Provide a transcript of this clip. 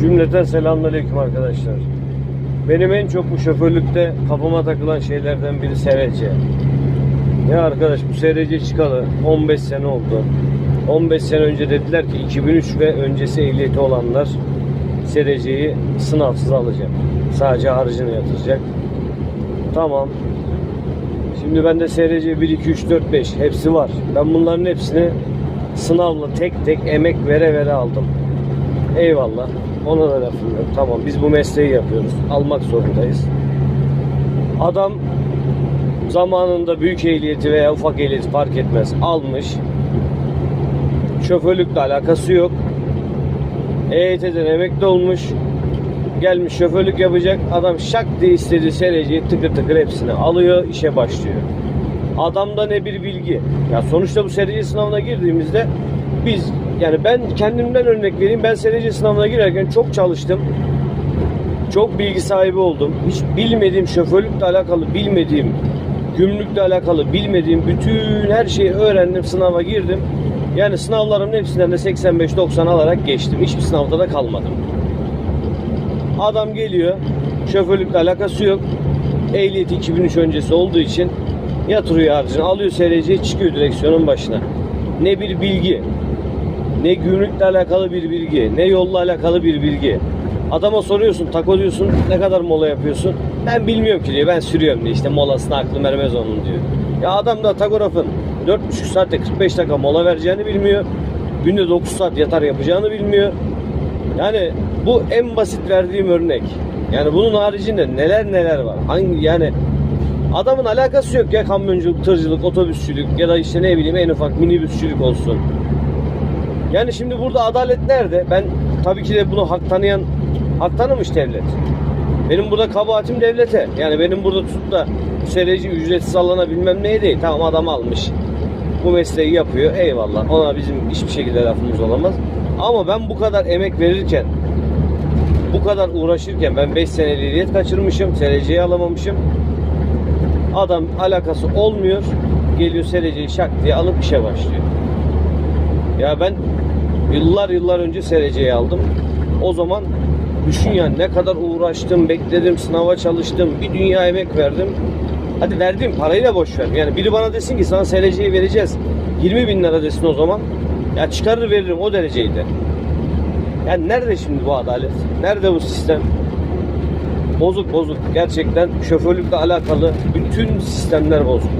Cümleten selamünaleyküm arkadaşlar. Benim en çok bu şoförlükte kafama takılan şeylerden biri SRC. Ya arkadaş bu SRC çıkalı 15 sene oldu. 15 sene önce dediler ki 2003 ve öncesi ehliyeti olanlar SRC'yi sınavsız alacak. Sadece harcını yatıracak. Tamam. Şimdi bende SRC 1, 2, 3, 4, 5 hepsi var. Ben bunların hepsini sınavla tek tek emek vere vere aldım. Eyvallah. Ona da lafım yok. Tamam biz bu mesleği yapıyoruz. Almak zorundayız. Adam zamanında büyük ehliyeti veya ufak ehliyeti fark etmez. Almış. Şoförlükle alakası yok. EYT'den emekli olmuş. Gelmiş şoförlük yapacak. Adam şak diye istediği sereciyi tıkır tıkır hepsini alıyor. işe başlıyor. Adamda ne bir bilgi. Ya sonuçta bu sereci sınavına girdiğimizde biz yani ben kendimden örnek vereyim. Ben sereci sınavına girerken çok çalıştım. Çok bilgi sahibi oldum. Hiç bilmediğim şoförlükle alakalı bilmediğim, gümrükle alakalı bilmediğim bütün her şeyi öğrendim. Sınava girdim. Yani sınavlarımın hepsinden de 85-90 alarak geçtim. Hiçbir sınavda da kalmadım. Adam geliyor. Şoförlükle alakası yok. Ehliyeti 2003 öncesi olduğu için yatırıyor harcını. Alıyor SRC'yi çıkıyor direksiyonun başına. Ne bir bilgi, ne gümrükle alakalı bir bilgi, ne yolla alakalı bir bilgi. Adama soruyorsun, tako diyorsun, ne kadar mola yapıyorsun? Ben bilmiyorum ki diyor, ben sürüyorum diyor. İşte molasına aklım ermez onun diyor. Ya adam da takografın 4,5 saatte 45 dakika mola vereceğini bilmiyor. Günde 9 saat yatar yapacağını bilmiyor. Yani bu en basit verdiğim örnek. Yani bunun haricinde neler neler var. Hangi yani adamın alakası yok ya kamyonculuk, tırcılık, otobüsçülük ya da işte ne bileyim en ufak minibüsçülük olsun. Yani şimdi burada adalet nerede? Ben tabii ki de bunu hak tanıyan hak tanımış devlet. Benim burada kabahatim devlete. Yani benim burada tutup da sereci ücretsiz alana bilmem neye değil. Tamam adam almış. Bu mesleği yapıyor. Eyvallah. Ona bizim hiçbir şekilde lafımız olamaz. Ama ben bu kadar emek verirken bu kadar uğraşırken ben 5 sene ehliyet kaçırmışım. Sereciyi alamamışım. Adam alakası olmuyor. Geliyor sereciyi şak diye alıp işe başlıyor. Ya ben yıllar yıllar önce sereceyi aldım. O zaman düşün ya ne kadar uğraştım, bekledim, sınava çalıştım, bir dünya emek verdim. Hadi verdiğim parayı da boş ver. Yani biri bana desin ki sana sereceyi vereceğiz. 20 bin lira desin o zaman. Ya çıkarır veririm o dereceyi de. Yani nerede şimdi bu adalet? Nerede bu sistem? Bozuk bozuk. Gerçekten şoförlükle alakalı bütün sistemler bozuk.